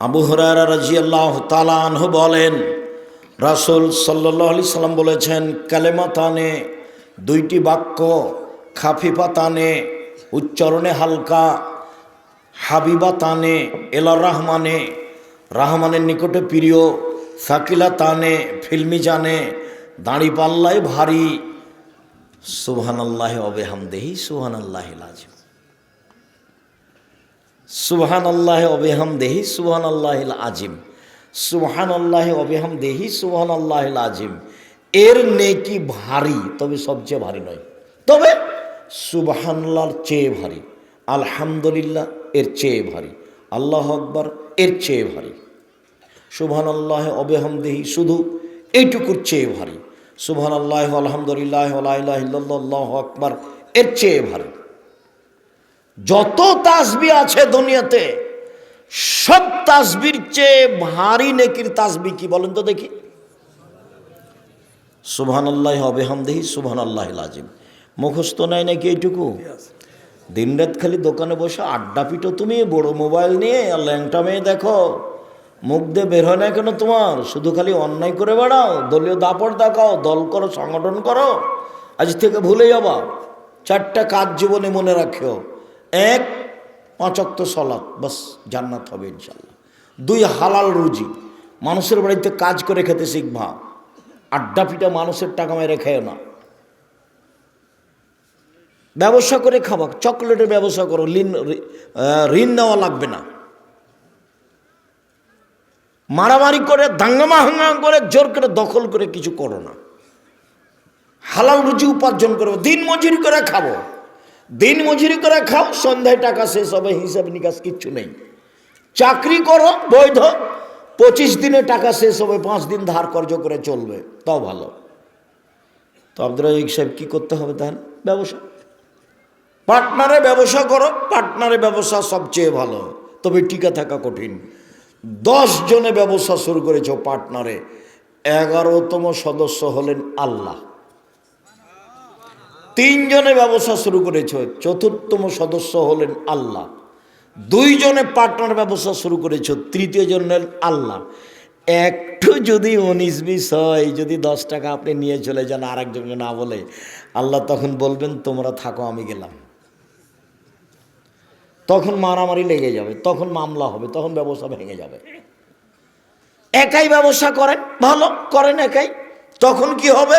আবু হরারা রাজিয়াল্লাহ তালানহ বলেন, রাসুল সাল্লাহ আলি সাল্লাম বলেছেন কালেমা তানে দুইটি বাক্য খাফিফা তানে উচ্চারণে হালকা হাবিবা তানে এলা রহমানে, রহমানের নিকটে প্রিয় সাকিলা তানে ফিল্মি জানে দাঁড়ি পাল্লায় ভারী সুবহান আল্লাহ অবেহামদেহি সুবহান আল্লাহ লাজিম সুবহান আল্লাহ অবেহাম দেহি সুবহান আল্লাহ আজিম। সুবহান আল্লাহ অবেহাম দেহি সুবহান আল্লাহ আজিম। এর নেকি ভারী, তবে সবচেয়ে ভারী নয়। তবে সুবহানাল্লাহর চেয়ে ভারী, আলহামদুলিল্লাহ, এর চেয়ে ভারী, আল্লাহ আকবর, এর চেয়ে ভারী। সুবহান আল্লাহ অবেহাম দেহি শুধু এইটুকুর চেয়ে ভারী। সুবহান আল্লাহ আলহামদুলিল্লাহ আল্লাহ আকবর, এর চেয়ে ভারী। যত তাসবি আছে দুনিয়াতে, সব তাসবির চেয়ে ভারী নেকির তাসবি কি বলেন তো দেখি। সুবহান আল্লাহ অবেহামদেহি সুবহান আল্লাহ আজিম মুখস্থ নাই নাকি এইটুকু? দিনরাত খালি দোকানে বসে আড্ডা পিটো তুমি, বড় মোবাইল নিয়ে, আর ল্যাংটা মেয়ে দেখো। মুখ দিয়ে বের হয় না কেন তোমার? শুধু খালি অন্যায় করে বেড়াও, দলীয় দাপট দেখাও, দল করো, সংগঠন করো। আজ থেকে ভুলে যাবা। চারটা কাজ জীবনে মনে রাখিও। এক পাঁচক্ত সলাৎ, বাস জান্নাত হবে ইনশাল্লাহ দুই হালাল রুজি, মানুষের বাড়িতে কাজ করে খেতে শিখবা। আড্ডা পিটা মানুষের টাকা মেরে খেয়ে না। ব্যবসা করে খাবা, চকলেটের ব্যবসা করো, ঋণ ঋণ নেওয়া লাগবে না। মারামারি করে, দাঙ্গামা হাঙ্গামা করে, জোর করে দখল করে কিছু করো না। হালাল রুজি উপার্জন করব দিন মজুরি করে খাব। দিন মজুরি করে খাও, সন্ধ্যায় টাকা শেষ হবে, হিসাব নিকাশ কিচ্ছু নেই। চাকরি করো, বৈধ, পঁচিশ দিনে টাকা শেষ হবে, পাঁচ দিন ধার কর্য করে চলবে, তাও ভালো। তো আব্দুল রাজিক সাহেব কী করতে হবে তাহলে? ব্যবসা। পার্টনারে ব্যবসা করো, পার্টনারে ব্যবসা সবচেয়ে ভালো। তবে টিকা থাকা কঠিন। দশ জনে ব্যবসা শুরু করেছ পার্টনারে, এগারোতম সদস্য হলেন আল্লাহ। তিনজনে ব্যবসা শুরু করেছ চতুর্থম সদস্য হলেন আল্লাহ। দুইজনে পার্টনার ব্যবসা শুরু করেছ, তৃতীয় জন হলেন আল্লাহ। একটু যদি উনিশ বিশ হয়, যদি দশ টাকা আপনি নিয়ে চলে যান আর একজনকে না বলে, আল্লাহ তখন বলবেন, তোমরা থাকো, আমি গেলাম। তখন মারামারি লেগে যাবে, তখন মামলা হবে, তখন ব্যবসা ভেঙে যাবে। একাই ব্যবসা করেন, ভালো, করেন একাই। তখন কি হবে?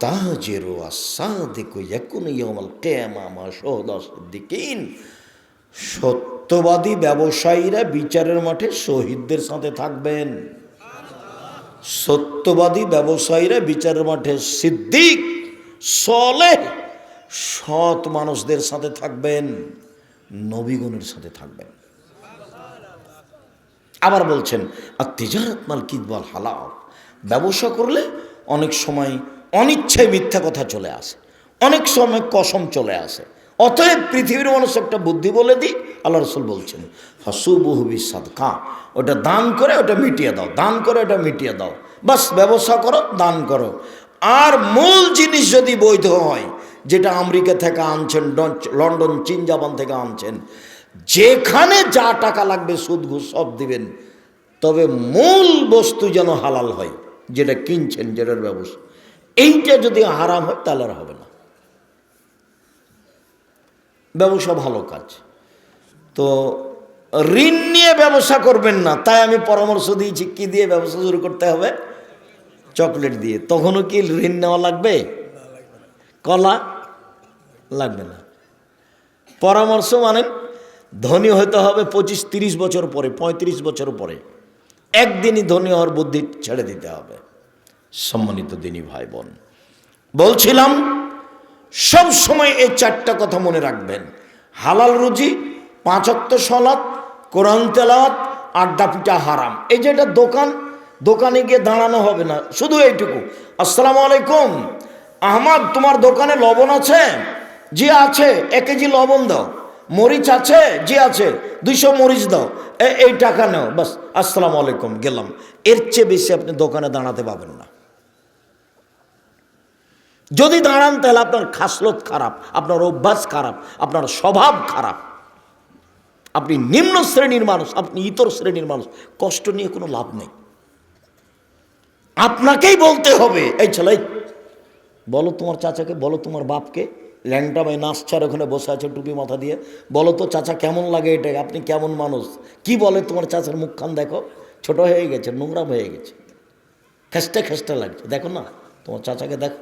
আত্মাজেরো আসাদিকু ইয়াকুন ইয়াউমাল কিয়ামা, মা শাহাদা সিদ্দিকিন। সত্যবাদী ব্যবসায়ীরা বিচারের মাঠে শহীদদের সাথে থাকবেন। সত্যবাদী ব্যবসায়ীরা বিচারের মাঠে সিদ্দিক সলে সৎ মানুষদের সাথে থাকবেন, নবীগণের সাথে থাকবেন। আবার বলছেন আর তিজারত মাল কিদবাল হালাও ব্যবসা করলে অনেক সময় অনিচ্ছায় মিথ্যা কথা চলে আসে। অনেক সময় কসম চলে আসে। অতএব পৃথিবীর মানুষ একটা বুদ্ধি বলে দিই, আল্লাহ রসুল বলছেন হসুবহুবি সাদকা ওটা দান করে, ওটা মিটিয়ে দাও, দান করে, ওটা মিটিয়ে দাও। বাস, ব্যবসা করো, দান করো। আর মূল জিনিস যদি বৈধ হয়, যেটা আমেরিকা থেকে আনছেন লন্ডন, চীন, জাপান থেকে আনছেন, যেখানে যা টাকা লাগবে, সুদ, ঘুষ, সব দিবেন, তবে মূল বস্তু যেন হালাল হয়, যেটা কিনছেন, যেটার ব্যবসা। এইটা যদি হারাম হয়, তাহলে আর হবে না। ব্যবসা ভালো কাজ। তো ঋণ নিয়ে ব্যবসা করবেন না, তাই আমি পরামর্শ দিয়েছি, কি দিয়ে ব্যবসা শুরু করতে হবে? চকলেট দিয়ে। তখনও কি ঋণ নেওয়া লাগবে? কলা? লাগবে না। পরামর্শ মানেন, ধনী হতে হবে পঁচিশ তিরিশ বছর পরে, পঁয়ত্রিশ বছর পরে। একদিনই ধনী হওয়ার বুদ্ধি ছেড়ে দিতে হবে। সম্মানিত দিনী ভাই বোন, বলছিলাম, সব সময় এই চারটা কথা মনে রাখবেন। হালাল রুজি পাঁচক্ত সলাৎ, কোরআন তেলাওয়াত, আড্ডা পিঠা হারাম। এই যে এটা দোকান, দোকানে গিয়ে দাঁড়ানো হবে না, শুধু এইটুকু। আসসালামু আলাইকুম। আহমাদ, তোমার দোকানে লবণ আছে? জি আছে। এক কেজি লবণ দাও। মরিচ আছে? জি আছে। দুইশো মরিচ দাও। এই টাকা নাও। বাস, আসসালামু আলাইকুম। গেলাম। এর চেয়ে বেশি আপনি দোকানে দাঁড়াতে পাবেন না। যদি দাঁড়ান, তাহলে আপনার খাসলত খারাপ, আপনার অভ্যাস খারাপ, আপনার স্বভাব খারাপ। আপনি নিম্ন শ্রেণির মানুষ, আপনি ইতর শ্রেণির মানুষ, কষ্ট নিয়ে কোনো লাভ নেই। আপনাকেই বলতে হবে, এই ছেলে, বলো তোমার চাচাকে, বলো তোমার বাপকে, ল্যাংটা ভাই নাচছার ওখানে বসে আছে টুপি মাথা দিয়ে। বলো তো চাচা কেমন লাগে এটা আপনি কেমন মানুষ? কি বলে তোমার চাচার মুখখান দেখো? ছোট হয়ে গেছে, নোংরা হয়ে গেছে। খেসটে খেসটে লাগছে, দেখো না, তোমার চাচাকে দেখো।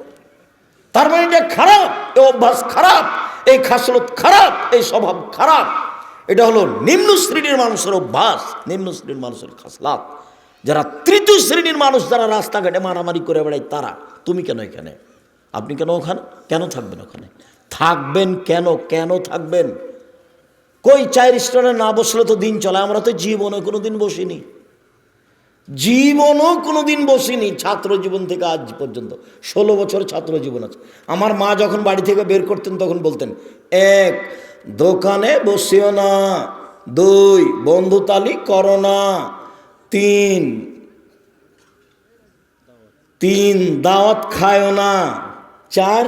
তার মানে এটা খারাপ, এই অভ্যাস খারাপ, এই খাসলত খারাপ, এই স্বভাব খারাপ। এটা হলো নিম্ন শ্রেণির মানুষের অভ্যাস, নিম্ন শ্রেণির মানুষের খাসলাত। যারা তৃতীয় শ্রেণির মানুষ যারা রাস্তাঘাটে মারামারি করে বেড়ায়, তারা, তুমি কেন এখানে? আপনি কেন ওখানে? কেন থাকবেন ওখানে? থাকবেন কেন? কেন থাকবেন? কই চায়ের স্টোরে না বসলে তো দিন চলে, আমরা তো জীবনে কোনো দিন বসিনি। জীবনও কোনো দিন বসিনি ছাত্র জীবন থেকে আজ পর্যন্ত। ষোলো বছর ছাত্র জীবন আছে। আমার মা যখন বাড়ি থেকে বের করতেন, তখন বলতেন, এক, দোকানে বসিও না। দুই বন্ধুতালি করো না। তিন তিন, দাওয়াত খায়ও না। চার,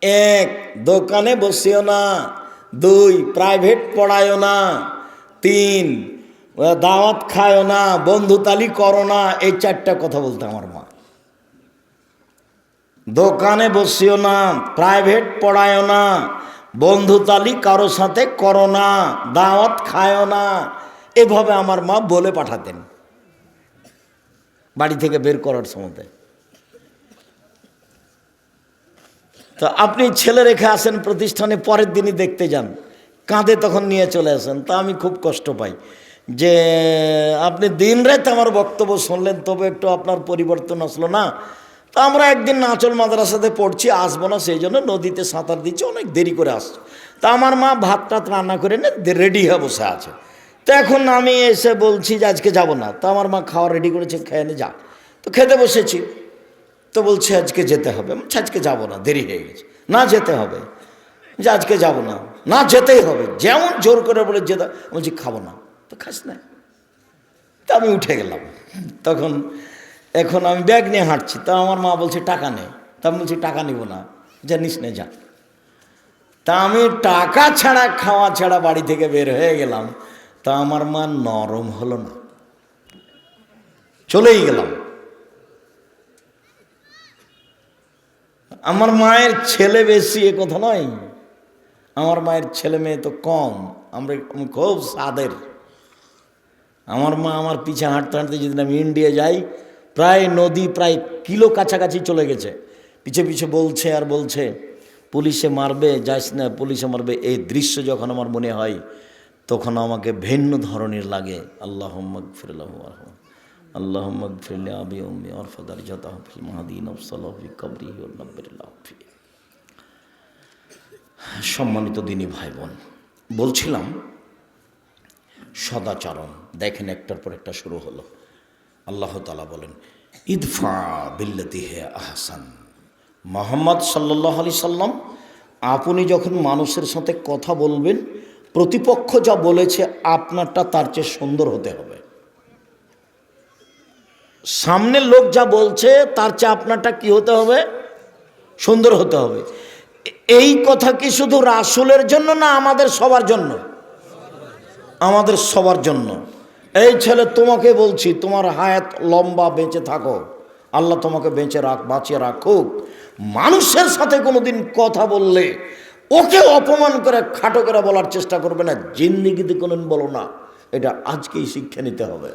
এক, দোকানে বসিও না। দুই, প্রাইভেট পড়ায়ও না। তিন দাওয়াত খায়ও না বন্ধুতালি করো না, এই চারটা কথা বলতে আমার মা। দোকানে বসিও না, প্রাইভেট পড়ায়ও না বন্ধুতালি কারও সাথে করো না, দাওয়াত খায়ও না, এভাবে আমার মা বলে পাঠাতেন। বাড়ি থেকে বের করার সময় তো আপনি ছেলে রেখে আসেন প্রতিষ্ঠানে, পরের দিনই দেখতে যান। কাঁধে তখন নিয়ে চলে আসেন, তা আমি খুব কষ্ট পাই। যে আপনি দিন রাত আমার বক্তব্য শুনলেন, তবে একটু আপনার পরিবর্তন আসলো না। তা আমরা একদিন নাচল মাদ্রাসাতে পড়ছি, আসব না, সেই জন্য নদীতে সাঁতার দিচ্ছি, অনেক দেরি করে আসছে। তা আমার মা ভাত টাত রান্না করে নে রেডি হয়ে বসে আছে। তো এখন আমি এসে বলছি যে আজকে যাব না। তো আমার মা খাওয়া রেডি করেছে, খেয়ে নে, যা। তো খেতে বসেছি। তো বলছে আজকে যেতে হবে। আজকে যাব না, দেরি হয়ে গেছে। না যেতে হবে। যে আজকে যাব না। না যেতেই হবে। যেমন জোর করে বলে যেতে বলছি, খাব না। তো খাস না। তা আমি উঠে গেলাম। তখন এখন আমি ব্যাগ নিয়ে হাঁটছি। তা আমার মা বলছে, টাকা নে। তা আমি বলছি, টাকা নিব না। যা নিস, নে, যা। তা আমি টাকা ছাড়া, খাওয়া ছাড়া বাড়ি থেকে বের হয়ে গেলাম। তা আমার মা নরম হলো না। চলেই গেলাম। আমার মায়ের ছেলে বেশি এ কথা নয়। আমার মায়ের ছেলে মেয়ে তো কম। আমরা খুব সাদের আমার মা আমার পিছে হাঁটতে হাঁটতে যেদিন আমি ইন্ডিয়া যাই, প্রায় নদী প্রায় কিলো কাছাকাছি চলে গেছে। পিছে পিছে বলছে আর বলছে, পুলিশে মারবে যাইস না, পুলিশে মারবে। এই দৃশ্য যখন আমার মনে হয়, তখন আমাকে ভিন্ন ধরনের লাগে। আল্লাহ ফিরলাহ আল্লাহ সম্মানিত দিনী ভাই বোন বলছিলাম সদাচরণ। দেখেন একটার পর একটা শুরু হলো। আল্লাহ তালা বলেন, ইদফা বিল্লাতি হে আহসান। মোহাম্মদ সাল্লাহ আলি সাল্লাম, আপনি যখন মানুষের সাথে কথা বলবেন, প্রতিপক্ষ যা বলেছে আপনারটা তার চেয়ে সুন্দর হতে হবে। সামনের লোক যা বলছে তার চেয়ে আপনারটা কি হতে হবে? সুন্দর হতে হবে। এই কথা কি শুধু রাসুলের জন্য না আমাদের সবার জন্য? আমাদের সবার জন্য। এই ছেলে, তোমাকে বলছি, তোমার হায়াত লম্বা বেঁচে থাকো। আল্লাহ তোমাকে বেঁচে রাখ, বাঁচিয়ে রাখুক। মানুষের সাথে কোনোদিন কথা বললে ওকে অপমান করে খাটো করে বলার চেষ্টা করবে না। জিন্দিগিতে কোনোদিন বলো না, এটা আজকেই শিক্ষা নিতে হবে।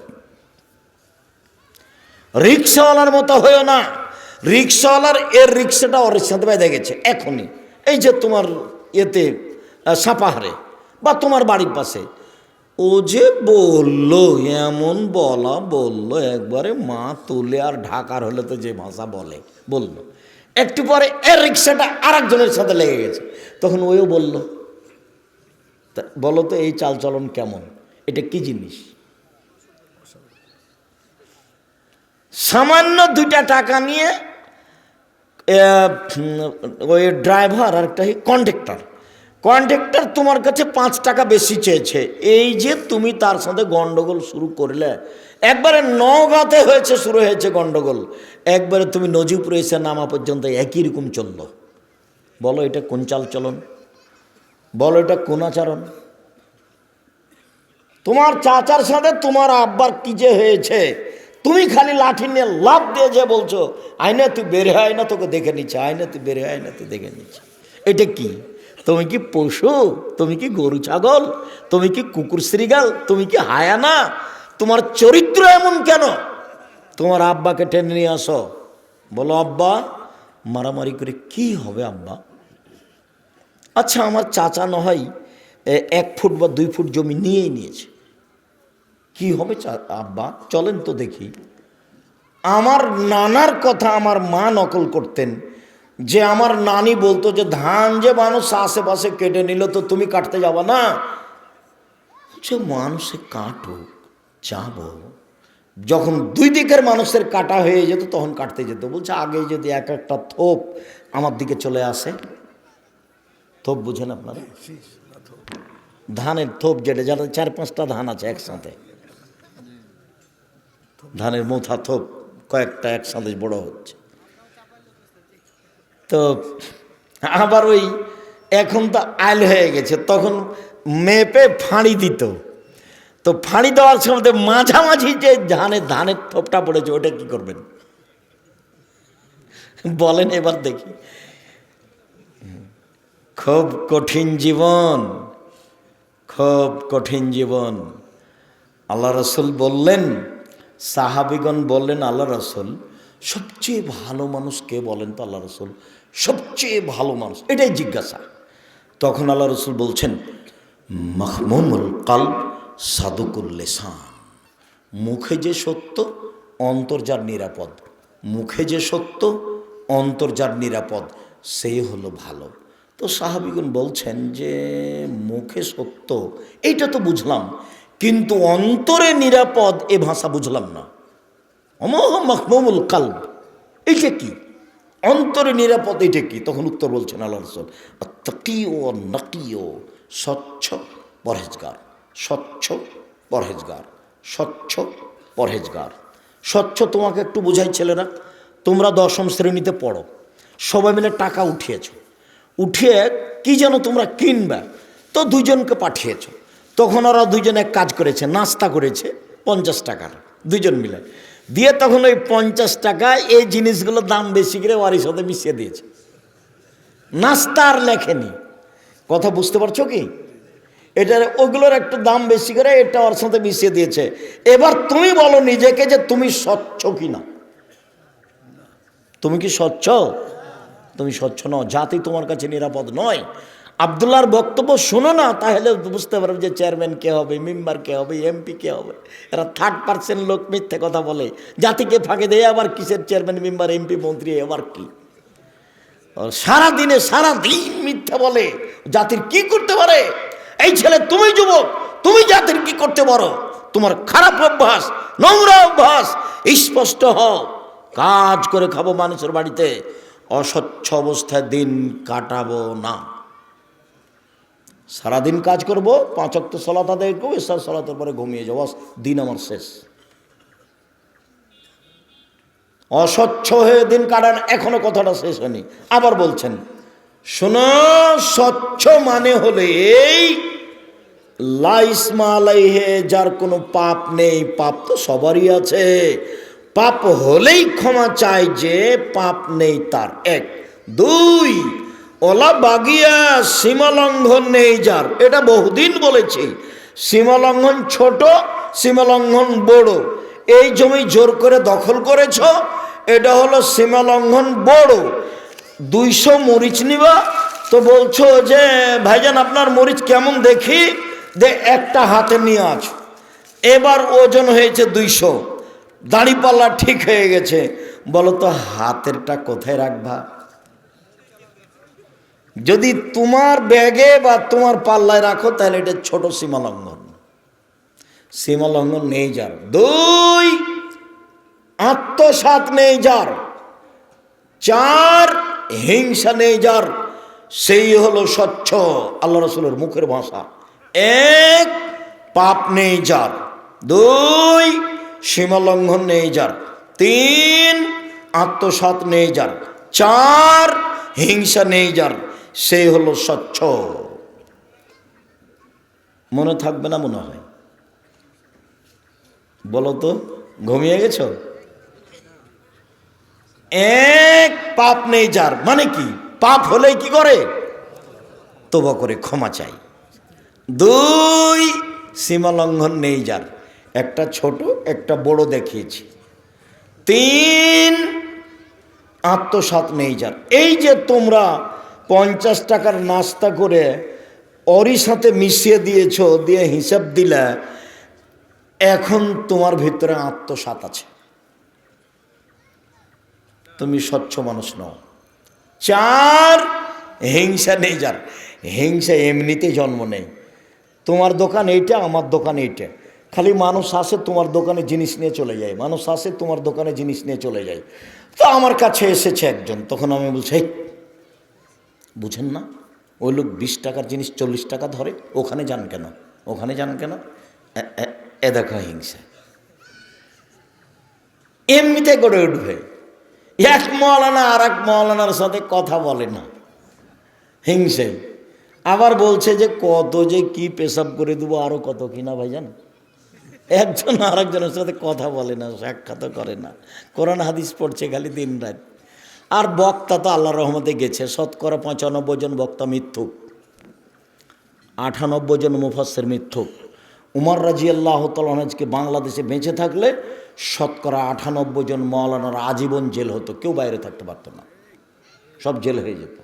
রিক্সাওয়ালার মতো হয়েও না। রিক্সাওয়ালার এর রিক্সাটা ওর সাথে বেঁধে গেছে, এখনই। এই যে তোমার এতে সাপাহারে বা তোমার বাড়ির পাশে ও যে বলল, এমন বলা বলল, একবারে মা তুলে আর ঢাকার হলে তো যে ভাষা বলে, বলল। একটু পরে এর রিক্সাটা আর একজনের সাথে লেগে গেছে। তখন ওও বলল বলো তো, এই চালচলন কেমন? এটা কি জিনিস? সামান্য দুইটা টাকা নিয়ে ওই ড্রাইভার আর একটা কন্ডাক্টর কন্ডাক্টর তোমার কাছে পাঁচ টাকা বেশি চেয়েছে। এই যে তুমি তার সাথে গন্ডগোল শুরু করলে, একবারে নগাতে হয়েছে, শুরু হয়েছে গন্ডগোল। একবারে তুমি নজিপুরে এসে নামা পর্যন্ত একই রকম চলল। বলো এটা কোন চাল চলন বলো এটা কোন আচরণ? তোমার চাচার সাথে তোমার আব্বার কি যে হয়েছে? তুমি খালি লাঠি নিয়ে লাভ দিয়ে যে বলছো, আয়না, তুই বের হয় না তোকে দেখে নিচ্ছে, আয়না, তুই বের হয় না তুই দেখে নিচ্ছে। এটা কি? তুমি কি পশু? তুমি কি গরু ছাগল? তুমি কি কুকুর শ্রীগাল? তুমি কি হায়ানা? তোমার চরিত্র এমন কেন? তোমার আব্বাকে টেনে নিয়ে আসো। বলো আব্বা মারামারি করে কি হবে আব্বা? আচ্ছা আমার চাচা না হয় এ, এক ফুট বা দুই ফুট জমি নিয়েই নিয়েছে। কি হবে আব্বা? চলেন তো দেখি। আমার নানার কথা আমার মা নকল করতেন। যে আমার নানি বলতো যে ধান যে মানুষ আশেপাশে কেটে নিল, তো তুমি কাটতে যাবা না? যে মানুষে কাটুক যাব যখন দুই দিকের মানুষের কাটা হয়ে যেত, তখন কাটতে যেত। বলছে, আগে যদি এক একটা থোপ আমার দিকে চলে আসে, থোপ বুঝেন আপনারা? ধানের থোপ যেটা যাতে চার পাঁচটা ধান আছে একসাথে। ধানের মোথা থোপ কয়েকটা একসাথে বড় হচ্ছে। তো আবার ওই এখন তো আইল হয়ে গেছে, তখন মেপে ফাঁড়ি দিত। তো ফাঁড়ি দেওয়ার সময় মাঝামাঝি যে ধানের ধানের থোপটা পড়েছে, ওটা কি করবেন? বলেন এবার দেখি। খুব কঠিন জীবন, খুব কঠিন জীবন। আল্লাহ রসুল বললেন, সাহাবিগণ বললেন, আল্লাহ রসুল, সবচেয়ে ভালো মানুষ কে বলেন তো আল্লাহ রসুল? সবচেয়ে ভালো মানুষ। এটাই জিজ্ঞাসা। তখন আল্লাহ রসুল বলছেন মাহমুমুল কাল সাদুকুল লেসান। মুখে যে সত্য, অন্তর যার নিরাপদ। মুখে যে সত্য, অন্তর যার নিরাপদ সেই হলো ভালো। তো সাহাবিগুন বলছেন যে, মুখে সত্য, এইটা তো বুঝলাম। কিন্তু অন্তরে নিরাপদ, এ ভাষা বুঝলাম না। অমোহ মখমুল কালব। এইটা কি? অন্তরে নিরাপদ এটা কি? তখন উত্তর বলছেন আল্লাহ রসুল তকিও স্বচ্ছ পরহেজগার স্বচ্ছ পরহেজগার স্বচ্ছ পরহেজগার। স্বচ্ছ তোমাকে একটু বোঝাই ছেলেরা, তোমরা দশম শ্রেণীতে পড়ো, সবাই মিলে টাকা উঠিয়েছ, উঠিয়ে কি যেন তোমরা কিনবে, তো দুজনকে পাঠিয়েছ, তখন ওরা দুজনে কাজ করেছে, নাস্তা করেছে, পঞ্চাশ টাকার দুজন মিলে। দিয়ে তখন ওই পঞ্চাশ টাকা এই জিনিসগুলোর দাম বেশি করে ওয়ারির সাথে মিশিয়ে দিয়েছে। নাস্তা আর লেখেনি। কথা বুঝতে পারছ কি? এটার ওগুলোর একটু দাম বেশি করে এটা ওর সাথে মিশিয়ে দিয়েছে। এবার তুমি বলো নিজেকে যে তুমি স্বচ্ছ কি না তুমি কি স্বচ্ছ? তুমি স্বচ্ছ নও। জাতি তোমার কাছে নিরাপদ নয়। আবদুল্লাহর বক্তব্য শোনো না, তাহলে বুঝতে পারবে যে চেয়ারম্যান কে হবে, মেম্বার কে হবে, এমপি কে হবে। এরা থার্ড পার্সেন্ট লোক মিথ্যে কথা বলে। জাতিকে ফাঁকে দেয় আবার কিসের চেয়ারম্যান, মেম্বার, এমপি, মন্ত্রী আবার কি? সারা দিনে সারা দিন মিথ্যা বলে। জাতির কি করতে পারে? এই ছেলে, তুমি যুবক, তুমি জাতির কি করতে পারো? তোমার খারাপ অভ্যাস, নোংরা অভ্যাস, স্পষ্ট হও। কাজ করে খাব মানুষের বাড়িতে। অস্বচ্ছ অবস্থায় দিন কাটাবো না। সারাদিন কাজ করব, পাঁচ অক্ট সলাত আদায় করব, এসার সলাতের পরে ঘুমিয়ে যাব। দিন আমার শেষ। অস্বচ্ছ হয়ে দিন কাটান, এখনও কথাটা শেষ হয়নি। আবার বলছেন, শোনো, স্বচ্ছ মানে হলে এই লাইসমা আলাইহে, যার কোনো পাপ নেই, পাপ তো সবারই আছে। পাপ হলেই ক্ষমা চায় যে পাপ নেই তার। এক। দুই ওলা বাগিয়া সীমালঙ্ঘন নেই যার। এটা বহুদিন বলেছি। সীমালঙ্ঘন ছোট, সীমালঙ্ঘন বড়। এই জমি জোর করে দখল করেছ, এটা হলো সীমালঙ্ঘন বড়। দুইশো মরিচ নিবা। তো বলছো যে, ভাইজান, আপনার মরিচ কেমন দেখি? যে একটা হাতে নিয়ে আছো। এবার ওজন হয়েছে দুইশো। দাঁড়িপাল্লা ঠিক হয়ে গেছে। বলো তো, হাতেরটা কোথায় রাখবা? যদি তোমার ব্যাগে বা তোমার পাল্লায় রাখো, তাহলে এটা ছোট সীমা লঙ্ঘন সীমা লঙ্ঘন নেই যার। দুই, আত্মসাত নেই যার। চার, হিংসা নেই যার। সেই হলো স্বচ্ছ আল্লাহ রসুলের মুখের ভাষা। এক, পাপ নেই যার। দুই, সীমালঙ্ঘন নেই যার। তিন, আত্মসাত নেই যার। চার, হিংসা নেই যার। সেই হলো স্বচ্ছ। মনে থাকবে না মনে হয়। বলো তো, ঘুমিয়ে গেছ? এক পাপ নেই যার। মানে কি? পাপ হলে কি করে? তবা করে ক্ষমা চাই। দুই, সীমা লঙ্ঘন নেই যার। একটা ছোট, একটা বড় দেখিয়েছি। তিন আত্মসাত নেই যার। এই যে তোমরা পঞ্চাশ টাকার নাস্তা করে অরি সাথে মিশিয়ে দিয়েছ দিয়ে হিসাব দিলে এখন তোমার ভিতরে আত্মসাত আছে। তুমি স্বচ্ছ মানুষ নও। চার হিংসা নেই যার। হিংসা এমনিতেই জন্ম নেই। তোমার দোকান এইটা আমার দোকান এইটা। খালি মানুষ আসে তোমার দোকানে জিনিস নিয়ে চলে যায়। মানুষ আসে তোমার দোকানে জিনিস নিয়ে চলে যায়। তো আমার কাছে এসেছে একজন তখন আমি বলছি "হেই, বুঝেন না? ওই লোক বিশ টাকার জিনিস চল্লিশ টাকা ধরে, ওখানে যান কেন? ওখানে যান কেন? এ- দেখো হিংসা। এমনিতে গড়ে উঠবে। এক মৌলানা আর এক মৌলানার সাথে কথা বলে না। হিংসে। আবার বলছে যে কত যে কি পেশাব করে দেবো আরও কত কিনা ভাইজান একজন আর একজনের সাথে কথা বলে না সাক্ষাৎ করে না। কোরআন হাদিস পড়ছে খালি দিন রাত। আর বক্তা তো আল্লাহ রহমতে গেছে। শতকরা পঁচানব্বই জন বক্তা মিথ্যুক। আটানব্বই জন মুফাসের মিথ্যুক। উমর রাজি আল্লাহ আজকে বাংলাদেশে বেঁচে থাকলে শতকরা আটানব্বই জন মৌলানার আজীবন জেল হতো। কেউ বাইরে থাকতে পারতো না। সব জেল হয়ে যেত।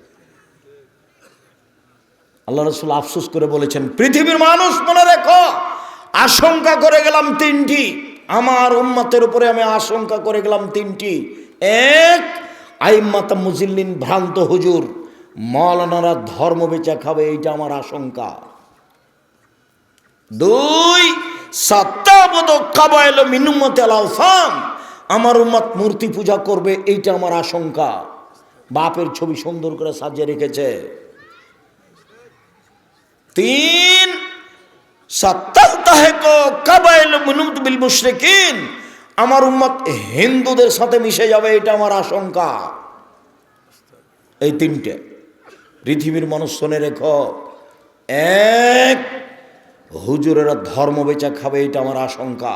আল্লাহ রসুল আফসোস করে বলেছেন, পৃথিবীর মানুষ মনে রেখো, আশঙ্কা করে গেলাম তিনটি। আমার উম্মতের উপরে আমি আশঙ্কা করে গেলাম তিনটি। এক আইম্মাতা মুজিল্লিন ভ্রান্ত হুজুর মৌলানারা ধর্ম বেচা খাবে, এইটা আমার আশঙ্কা। দুই আমার উম্মত মূর্তি পূজা করবে, এইটা আমার আশঙ্কা। বাপের ছবি সুন্দর করে সাজিয়ে রেখেছে। তিন সত্তাহকো কাবাইল মিনুমত বিল মুশরিকিন আমার উম্মত হিন্দুদের সাথে মিশে যাবে, এটা আমার আশঙ্কা। এই তিনটে। পৃথিবীর মানুষ শোনে রেখো। এক, হুজুরেরা ধর্ম বেচা খাবে, এটা আমার আশঙ্কা।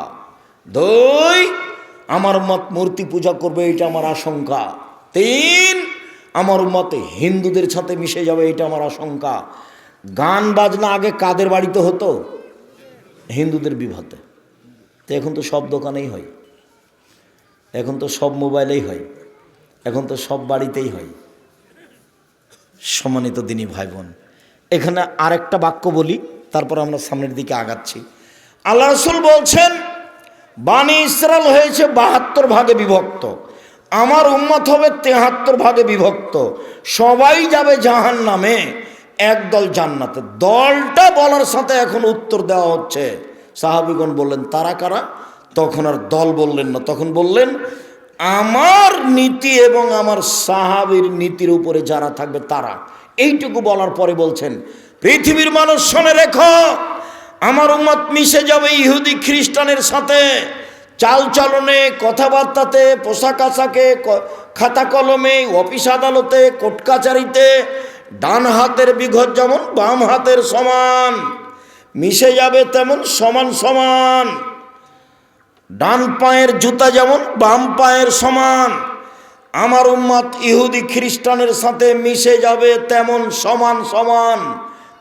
দুই, আমার মত মূর্তি পূজা করবে, এটা আমার আশঙ্কা। তিন, আমার মত হিন্দুদের সাথে মিশে যাবে, এটা আমার আশঙ্কা। গান বাজনা আগে কাদের বাড়িতে হতো? হিন্দুদের বিভাতে তো এখন তো সব দোকানেই হয়। এখন তো সব মোবাইলেই হয়। এখন তো সব বাড়িতেই হয়। সম্মানিত দিনী ভাই বোন এখানে আরেকটা বাক্য বলি, তারপর আমরা সামনের দিকে আগাচ্ছি। আল্লাহ রসুল বলছেন বাণী ইসরাল হয়েছে বাহাত্তর ভাগে বিভক্ত। আমার উম্মত হবে তেহাত্তর ভাগে বিভক্ত। সবাই যাবে জাহান নামে একদল জান্নাতে। দলটা বলার সাথে এখন উত্তর দেওয়া হচ্ছে। সাহাবিগণ বললেন, তারা কারা? তখন আর দল বললেন না। তখন বললেন, আমার নীতি এবং আমার সাহাবির নীতির উপরে যারা থাকবে তারা। এইটুকু বলার পরে বলছেন, পৃথিবীর মানুষ শোনে রেখো, আমার উম্মত মিশে যাবে ইহুদি খ্রিস্টানের সাথে। চালচলনে, কথাবার্তাতে, পোশাক আশাকে খাতা কলমে, অফিস আদালতে, কোর্ট কাচারিতে, ডান হাতের বিঘত যেমন বাম হাতের সমান, মিশে যাবে তেমন সমান সমান। ডান পায়ের জুতা যেমন, বাম পায়ের সমান। আমার উম্মত ইহুদি খ্রিস্টানের সাথে মিশে যাবে তেমন সমান সমান।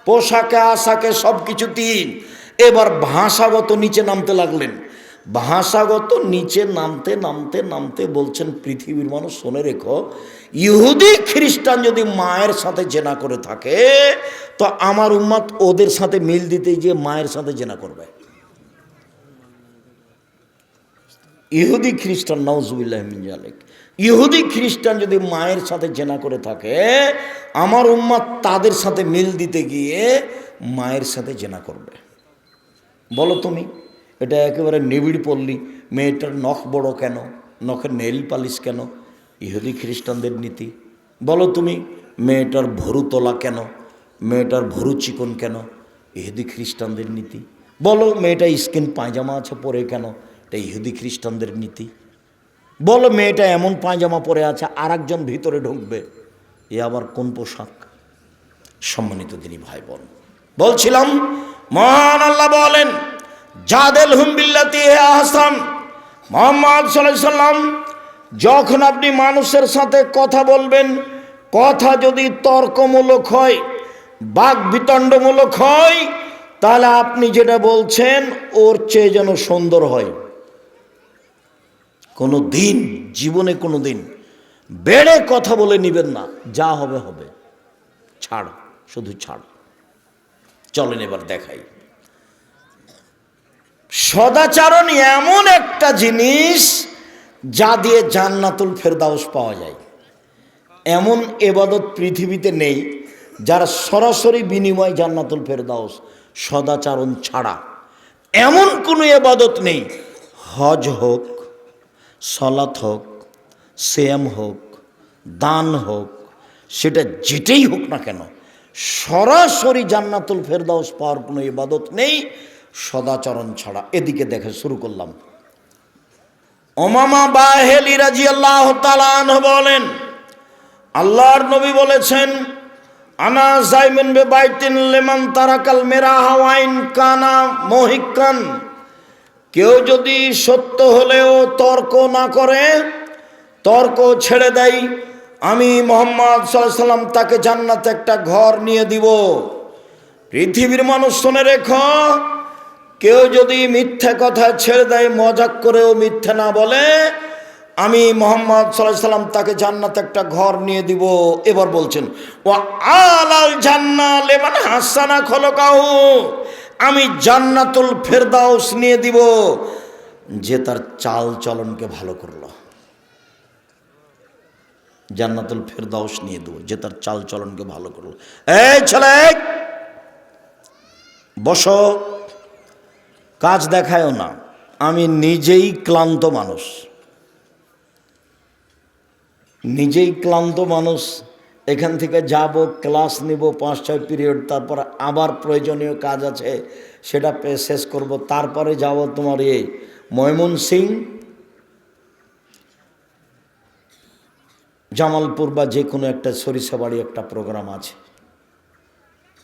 পোশাকে, আশাকে সব কিছু কিছুতেই এবার ভাষাগত নিচে নামতে লাগলেন। ভাষাগত নিচে নামতে নামতে নামতে বলছেন পৃথিবীর মানুষ, শোনে রেখো, ইহুদি খ্রিস্টান যদি মায়ের সাথে জেনা করে থাকে, তো আমার উম্মত ওদের সাথে মিল দিতে গিয়ে মায়ের সাথে জেনা করবে। ইহুদি খ্রিস্টান নওজুবিল্লাহ মিনজালেক ইহুদি খ্রিস্টান যদি মায়ের সাথে জেনা করে থাকে, আমার উম্মাদ তাদের সাথে মিল দিতে গিয়ে মায়ের সাথে জেনা করবে। বলো তুমি, এটা একেবারে নিবিড় পল্লী, মেয়েটার নখ বড় কেন? নখের নেল পালিশ কেন? ইহুদি খ্রিস্টানদের নীতি। বলো তুমি, মেয়েটার ভরু তোলা কেন? মেয়েটার ভরু চিকন কেন? ইহুদি খ্রিস্টানদের নীতি। বলো, মেয়েটা স্কিন পায়জামা আছে পরে কেন? এটা ইহুদি খ্রিস্টানদের নীতি। বলো মেয়েটা এমন পায়জামা পরে আছে আর একজন ভিতরে ঢুকবে। এ আবার কোন পোশাক? সম্মানিত দিনী ভাই বোন বলছিলাম, মহান আল্লাহ বলেন, জাদেল হুমবিল্লাতি হে আহসান। মোহাম্মদ সাল্লাম যখন আপনি মানুষের সাথে কথা বলবেন, কথা যদি তর্কমূলক হয়, বাক বিতণ্ডমূলক হয়, তাহলে আপনি যেটা বলছেন, ওর চেয়ে যেন সুন্দর হয়। কোনো দিন, জীবনে কোনো দিন বেড়ে কথা বলে নিবেন না। যা হবে হবে। ছাড়, শুধু ছাড়। চলেন এবার দেখাই। সদাচারণ এমন একটা জিনিস যা দিয়ে জান্নাতুল ফেরদাউস পাওয়া যায়। এমন এবাদত পৃথিবীতে নেই যারা সরাসরি বিনিময় জান্নাতুল ফেরদাউস, সদাচারণ ছাড়া। এমন কোনো এবাদত নেই। হজ হোক সলাত হোক, সেম হোক, দান হোক, সেটা যেটাই হোক না কেন, সরাসরি জান্নাতুল ফেরদাউস পাওয়ার কোনো ইবাদত নেই, সদাচরণ ছাড়া। এদিকে দেখে শুরু করলাম। ওমামা বাহেলি রাজি আল্লাহ বলেন, আল্লাহর নবী বলেছেন, আনা বাইতিন লেমান তারাকাল মেরা হাওয়াইন কানা মহিকান কেউ যদি সত্য হলেও তর্ক না করে, তর্ক ছেড়ে দেয়, আমি মোহাম্মদ সাল্লাম তাকে জান্নাতে একটা ঘর নিয়ে দিব। পৃথিবীর মানুষ শুনে রেখ, কেউ যদি মিথ্যে কথা ছেড়ে দেয়, মজাক করেও মিথ্যে না বলে, আমি মোহাম্মদ সাল্লাম তাকে জান্নাতে একটা ঘর নিয়ে দিব। এবার বলছেন ও আলাল জান্না লেমান হাসানা খলকাহু। আমি জান্নাতুল ফেরদাউস নিয়ে দিব, যে তার চাল চলনকে ভালো করল। জান্নাতুল ফেরদাউস নিয়ে দেবো, যে তার চাল চলনকে ভালো করল। এই ছেলে, বসো, কাজ দেখায়ও না, আমি নিজেই ক্লান্ত মানুষ। নিজেই ক্লান্ত মানুষ এখান থেকে যাব, ক্লাস নিব, পাঁচ ছয় পিরিয়ড, তারপর আবার প্রয়োজনীয় কাজ আছে, সেটা শেষ করব, তারপরে যাব তোমার এই ময়মন সিং জামালপুর বা যে কোনো একটা সরিষাবাড়ি একটা প্রোগ্রাম আছে।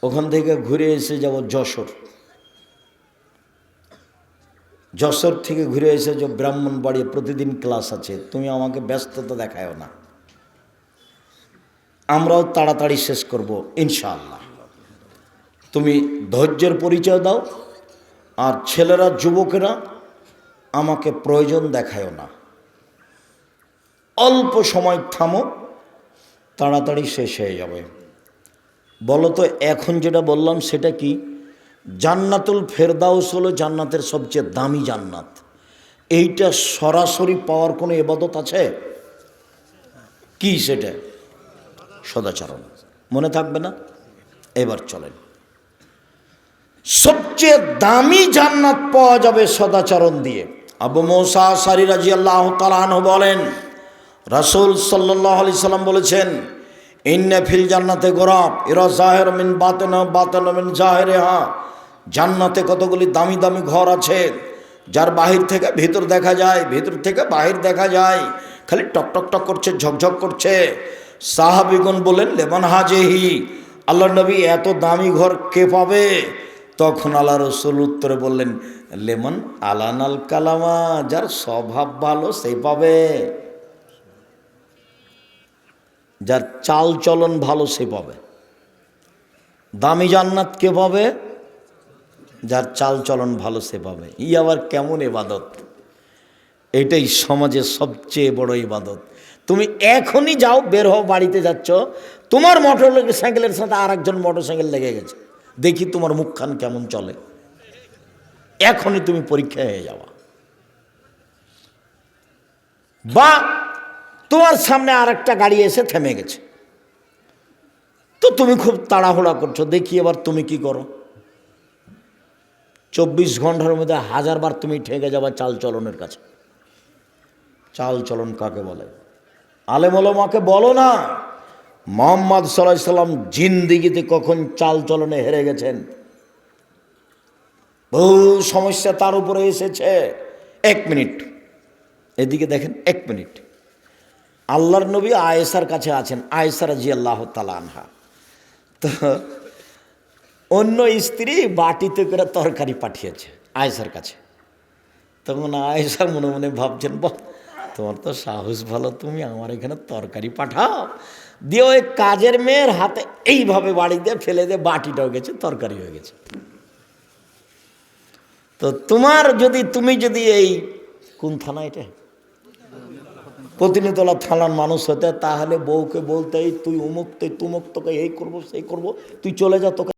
ওখান থেকে ঘুরে এসে যাব যশোর। যশোর থেকে ঘুরে এসে যে ব্রাহ্মণবাড়ি প্রতিদিন ক্লাস আছে, তুমি আমাকে ব্যস্ততা দেখায়ও না। আমরাও তাড়াতাড়ি শেষ করব, ইনশাআল্লাহ। তুমি ধৈর্যের পরিচয় দাও, আর ছেলেরা, যুবকেরা, আমাকে প্রয়োজন দেখায়ও না। অল্প সময় থামো, তাড়াতাড়ি শেষ হয়ে যাবে। বলো তো, এখন যেটা বললাম সেটা কি? জান্নাতুল ফেরদাউস হলো জান্নাতের সবচেয়ে দামি জান্নাত। এইটা সরাসরি পাওয়ার কোনো এবাদত আছে? কি সেটা? সদাচরণ। মনে থাকবে না? এবার চলেন। সবচেয়ে দামি জান্নাত পাওয়া যাবে সদাচরণ দিয়ে। আবু মৌসা সারি রাজি আল্লাহ তালাহ বলেন, রাসুল সাল্লাহ আলি সাল্লাম বলেছেন, ইন্নে ফিল জান্নাতে গোরাব এরা জাহের মিন বাতেন বাতেন মিন জাহেরে হা জান্নাতে কতগুলি দামি দামি ঘর আছে, যার বাহির থেকে ভিতর দেখা যায়, ভিতর থেকে বাহির দেখা যায়, খালি টক টক টক করছে, ঝকঝক করছে। সাহাবিগুন বলেন লেমন হাজেহি আল্লাহ নবী এত দামি ঘর কে পাবে? তখন আল্লাহ রসুল উত্তরে বললেন, লেমন আলানাল কালামা, যার স্বভাব ভালো সে পাবে। যার চাল চলন ভালো সে পাবে। দামি জান্নাত কে পাবে? যার চাল চলন ভালো সে পাবে। ই আবার কেমন এবাদত? এটাই সমাজের সবচেয়ে বড় ইবাদত। তুমি এখনই যাও, বের হও, বাড়িতে যাচ্ছ। তোমার মোটর সাইকেলের সাথে আর একজন মোটর সাইকেল লেগে গেছে। দেখি তোমার মুখখান কেমন চলে। এখনই তুমি পরীক্ষা হয়ে যাওয়া বা, তোমার সামনে আর একটা গাড়ি এসে থেমে গেছে। তো তুমি খুব তাড়াহুড়া করছ। দেখি এবার তুমি কি করো। চব্বিশ ঘণ্টার মধ্যে হাজারবার তুমি ঠেকে যাবা চাল চলনের কাছে। চাল চলন কাকে বলে? আলেমলমাকে বলো না, মোহাম্মদ সাল্লাহ সাল্লাম জিন্দিগিতে কখন চাল চলনে হেরে গেছেন? বহু সমস্যা তার উপরে এসেছে। এক মিনিট। এদিকে দেখেন, এক মিনিট। আল্লাহর নবী আয়েসার কাছে আছেন আয়েসা রাজি আল্লাহ আনহা। তো অন্য স্ত্রী বাটিতে করে তরকারি পাঠিয়েছে আয়েসার কাছে। তখন আয়েসা মনে মনে ভাবছেন, বাহ তোমার তো সাহস ভালো, তুমি আমার এখানে তরকারি পাঠাও। দিয়ে ওই কাজের মেয়ের হাতে এইভাবে বাড়ি দিয়ে ফেলে দিয়ে বাটিটাও গেছে, তরকারি হয়ে গেছে। তো তোমার যদি, তুমি যদি এই, কোন থানা এটা? প্রতিনিতলা থানার মানুষ হতে, তাহলে বউকে বলতে, এই তুই উমুক তুই তুমুক, তোকে এই করব, সেই করব, তুই চলে যা, তোকে